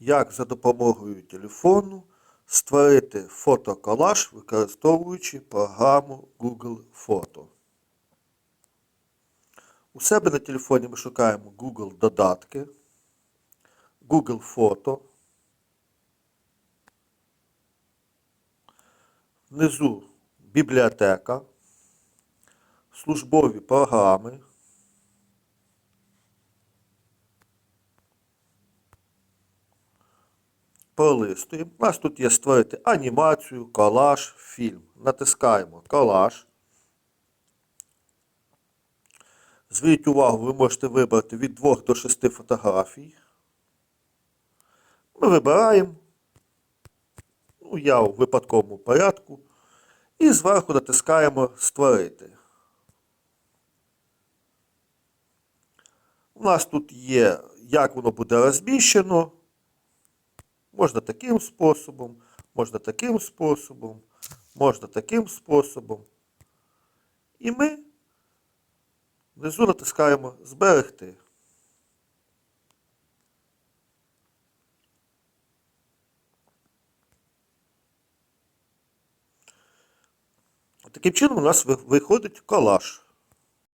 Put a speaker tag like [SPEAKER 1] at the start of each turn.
[SPEAKER 1] як за допомогою телефону створити фотоколаж, використовуючи програму Google Фото. У себе на телефоні ми шукаємо Google додатки, Google Фото. Внизу бібліотека, службові програми. Пролистуємо. У нас тут є створити анімацію, колаж, фільм. Натискаємо колаж. Зверніть увагу, ви можете вибрати від 2 до 6 фотографій. Ми вибираємо. Ну, я у випадковому порядку. І зверху натискаємо Створити. У нас тут є, як воно буде розміщено. Можна таким способом, можна таким способом, можна таким способом. І ми внизу натискаємо Зберегти. Таким чином у нас виходить колаж.